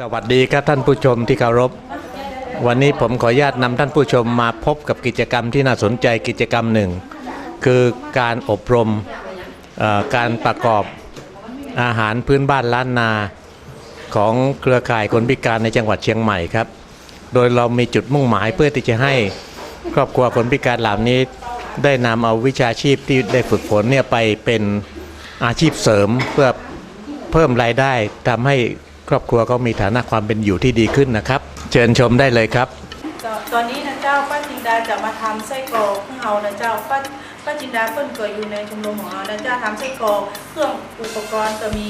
สวัสดีครับท่านผู้ชมที่เคารพ วันนี้ผมขออนุญาตนำท่านผู้ชมมาพบกับกิจกรรมที่น่าสนใจกิจกรรมหนึ่ง คือการอบรมการประกอบอาหารพื้นบ้านล้านนาของเครือข่ายคนพิการในจังหวัดเชียงใหม่ครับ โดยเรามีจุดมุ่งหมายเพื่อที่จะให้ครอบครัวคนพิการเหล่านี้ ได้นำเอาวิชาชีพที่ได้ฝึกฝนเนี่ยไปเป็นอาชีพเสริมเพื่อเพิ่มรายได้ทำให้ ครอบครัวเขามีฐานะความเป็นอยู่ที่ดีขึ้นนะครับ เชิญชมได้เลยครับเจ้าตอนนี้นะเจ้าป้าจินดาจะมาทำไส้กรอกของเรานะเจ้าป้าป้าจินดาเพิ่นเคยอยู่ในชมรมของเรานะเจ้าทำไส้กรอกเครื่องอุปกรณ์ก็มี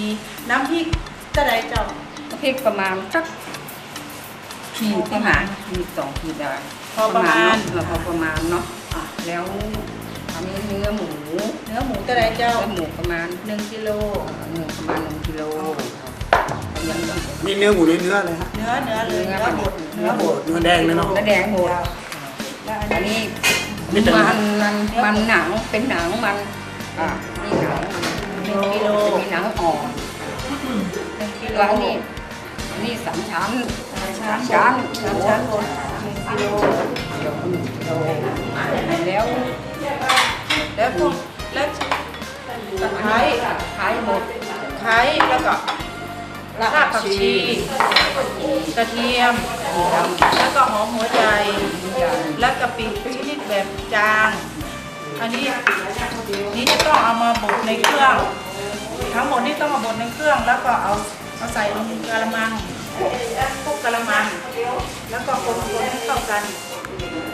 น้ำพริกกระไดเจ้าพริกประมาณสักขีดที่หาขีดสองขีดได้พอประมาณเนอะพอประมาณเนาะอะแล้วอันนี้เนื้อหมู เนื้อหมูกระไดเจ้าเนื้อหมูประมาณหนึ่งกิโลหนึ่งประมาณหนึ่งกิโลยังเหลือ นี่เนื้อหมูหรือเนื้ออะไรฮะเนื้อเนื้อเลยเนื้เนื้ออหมดเนื้เนื้ออหหมมดดเนื้อแดงเลยเนาะเนื้อแดงหมดแล้วอันอันนี้นี้นี่เป็นมันมันมันหนังเป็นหนังมันอะนี่หนังมันหนึ่งกิโลมีหนังอ่อนหนึ่งกิโลแล้วอันนี้อันนี้สามชั้นสามชั้ชั้นนสามชั้นหมดหนึ่งกิโลแล้วแล้วพวกแล้วตะไคร้ขายหมดตะไคร้แล้วก็ รากผักชี กระเทียม แล้วก็หอมหัวใจ และกะปิชนิดแบบจาง อันนี้นี่จะต้องเอามาบดในเครื่อง ทั้งหมดนี่ต้องมาบดในเครื่อง แล้วก็เอาเอาใส่ลงกระมังพวกกระมัง แล้วก็คนคนให้เข้ากัน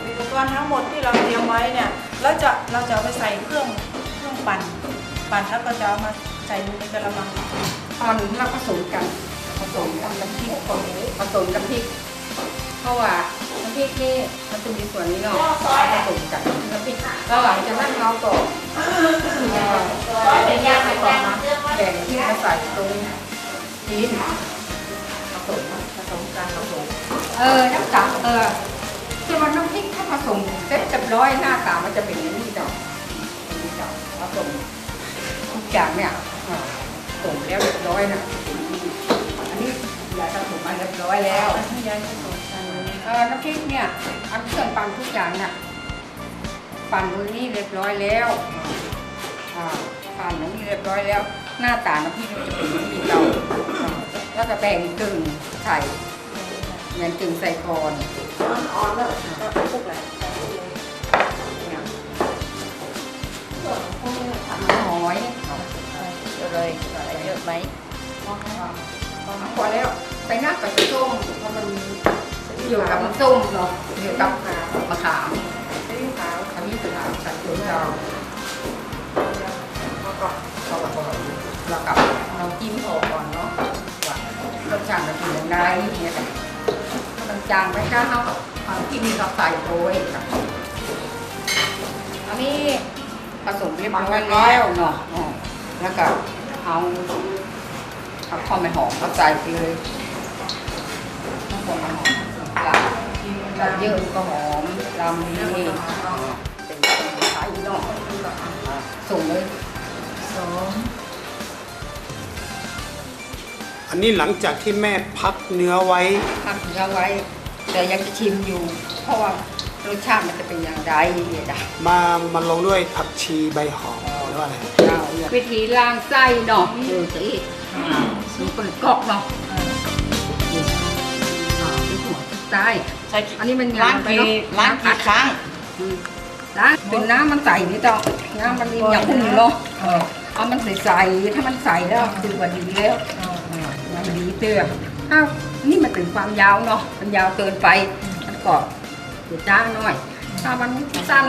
อุปกรณ์ทั้งหมดที่เราเตรียมไว้เนี่ยเราจะเราจะเอาไปใส่เครื่องเครื่องปั่น ปั่นแล้วก็จะเอามาใส่ลงในกระมัง ตอนเราผสมกันผสมกับน้ำพริกคนผสมกับพริก เพราะว่าน้ำพริกนี่มันจะมีส่วนนี้เนาะผสมกับน้ำพริกแล้วหลังจากนั้นเราก็เป็นย่างไปก่อนนะแบ่งที่มาใส่ตรงจีนผสมผสมกันผสมเออน้ำตาลเออที่มันน้ำพริกถ้าผสมเสร็จเรียบร้อยหน้าตามันจะเป็นอย่างนี้ดอกอย่างนี้ดอกผสมทุกอย่างเนี่ย ส่งแล้วเรียบร้อยนะอันนี้ยายทำส่งมาเรียบร้อยแล้วอันที่ยายผสมกันเลยเออน้ำพริกเนี่ยอันเครื่องปั่นทุกอย่างน่ะปั่นตรงนี้เรียบร้อยแล้วอ่าปั่นตรงนี้เรียบร้อยแล้ว หน้าตาน้ำพริกมันจะเป็นแบบนี้เราอ่าแล้วก็แบ่งกึ่งใส่เหมือนกึ่งใส่ก่อนอ่อนๆแล้วก็พวกอะไรเนี่ยทำหอย เยอะเลยเยอะไหมพอแล้ว ไปนักกับส้มเพราะมันอยู่กับน้ำส้มเนาะอยู่กับมะขามซีอิ๊วขาวขมิ้นขาวใส่ถั่วเจ้าแล้วก็เข้ากับแล้วกับเราจิ้มออกก่อนเนาะว่ารสชาติมันเป็นยังไงเนี่ยกันมันจางไปก้าเขาเอาที่มีเราใส่โรยครับอันนี้ผสมเรียบร้อยแล้วเนาะอ๋อ แล้วก็เอาเอาข้าวไม่หอมก็ใส่ไปเลยข้าวไม่หอมลาลาเยอะก็หอมลำนี่เป็นขายเนาะส่งเลยสองอันนี้หลังจากที่แม่พักเนื้อไว้ พักเนื้อไว้ แต่ยังจะชิมอยู่ เพราะว่ารสชาติมันจะเป็นอย่างไรเนี่ยนะมามาลงด้วยผักชีใบหอมหรือ ว่าอะไรวิธีล้างไส้เนาะเออสิมันเปิดกรอกเนาะอ่าเป็นหัวไส้ใส่อันนี้มันล้างไปกี่เนาะล้างกี่ครั้งอืมล้างเป็นน้ำมันใสนี่ต้องน้ำมันอย่างพุ่งเนาะเออเอามันใสๆถ้ามันใสแล้วถือว่าดีแล้วมันดีเตือนอ้าวนี่มันเป็นความยาวเนาะมันยาวเกินไปมันก็เดี๋ยวจ้างหน่อยถ้ามันสั้น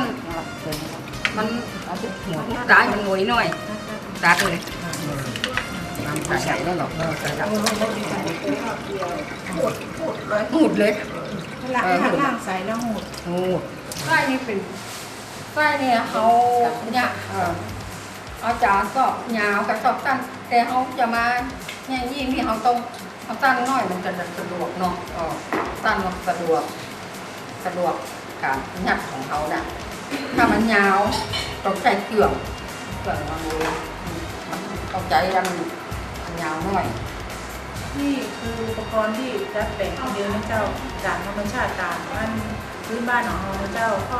มันเอาไปหัวตายมันงวยหน่อยตัดเลยใส่แล้วหรอกใส่แล้วหูดเลยล้างล้างใส่แล้วหมดโอ้ไส้นี่เป็นไส้เนี่ยเขาเนี่ยเออเอาจานก็ยาวกับชอบสั้นแต่เขาจะมาเนี่ยยิ่งที่เขาต้องเขาสั้นน้อยมันจะสะดวกเนาะเออสั้นมันสะดวก สะดวกการยัดของเขาน่ะ ถ้ามันยาวต้องใส่เกลืองเกลืองมันเลยมันต้องใจมันยาวหน่อยนี่คืออุปกรณ์ที่ดัดแปลงเดียวนะเจ้าจากธรรมชาติตามมันพื้นบ้านของเรานะเจ้าก็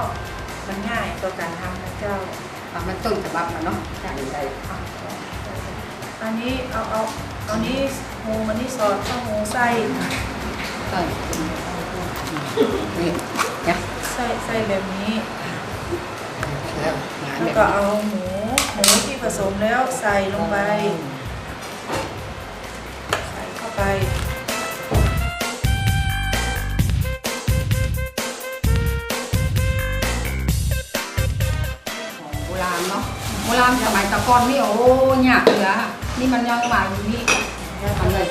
มันง่ายต่อการทำนะเจ้ามันต้นฉบับมันเนาะใช่ใช่อันนี้เอาเอาเอานี้โฮมันนี่ซอสข้าวโฮไส้ใช่นี่เนี่ยไส้ไส้แบบนี้ งานแล้แบวบก็นี้เอาหมูหมูที่ผสมแล้วใส่ลงไป ใส่เข้าไปโบราณเนาะโบราณสมัยตะกอนนี่โอ้ยากเหลือนี่มันยังมาอยู่นี่ทำเลย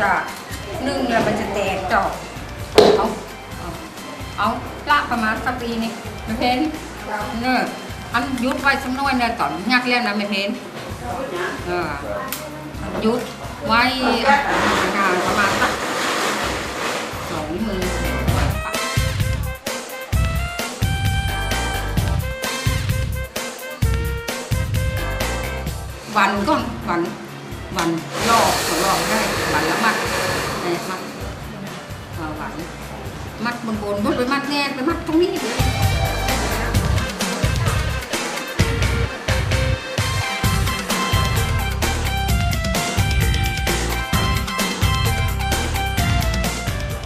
จะนึ่งแล้วมันจะแตกจอกเอาเอาเอาละประมาณสักปีนี่ไม่เพนเนี่ยอันยุดไว้สักหน้อยเนี่ยตอนยักเล่นนะไม่เพนเออยุดไว้งานประมาณสักสองมือวันก่อนวัน วันลอกก็ลอกได้วันละมัดเนี่ยมัดเออวันมัดบนบนบนไปมัดแน่ไปมัดตรงนี้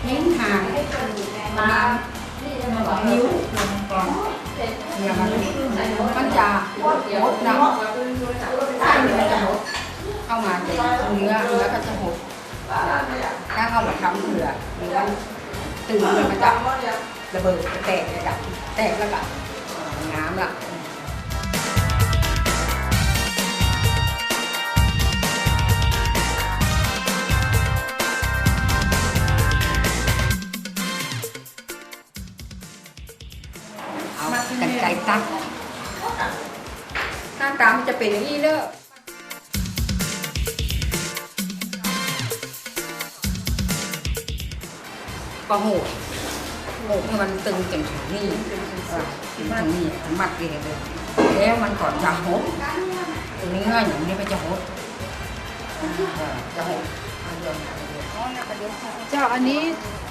เน้งหายปลานิ้วลงก่อนเนี่ยมันมันจะหดนะใช่มันจะหด เข้ามาเนื้อเนื้อก็จะหดถ้าเอามาทำเผื่อหรือว่าตื่นมันจะระเบิดแตกเลยจ้ะแตกแล้วก็น้ำละเอากันไก่ตัดหน้าตามันจะเป็นอย่างนี้เด้อ ก็โหดโหดให้มันตึงจนถึงนี่ถึงนี่ถึงมัดเองเลยแล้วมันก่อนจะหดเนื้ออย่างนี้มันจะหดจะหดเดียวกันอันเดียวอ๋อเนี่ยประเดี๋ยวค่ะเจ้าอันนี้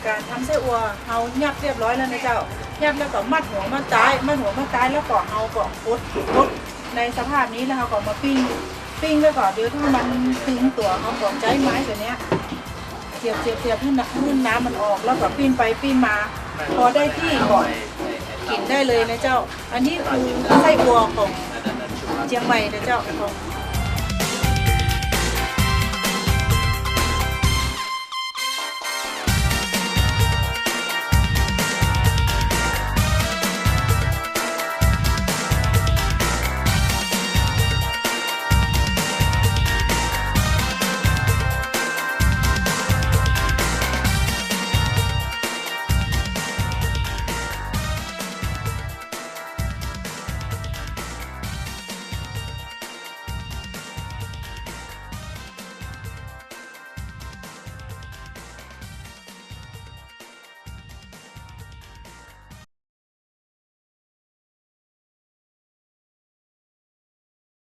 การทำไส้อัวเอายับเรียบร้อยแล้วนะเจ้ายับแล้วก็มัดหัวมัดท้ายมัดหัวมัดท้ายแล้วก็เอาก็พดพดในสภาพนี้แล้วเราก็มาปิ้งปิ้งไว้ก่อนเดี๋ยวถ้ามันตึงตัวเขาก็ใช้ไม้ตัวเนี้ย เสียบเสียบเสียบให้น้ำให้น้ำมันออกแล้วก็ปิ้งไปปิ้งมา พอได้ที่ก่อนกินได้เลยนะเจ้า อันนี้คือไส้อัวของเชียงใหม่นะเจ้าของ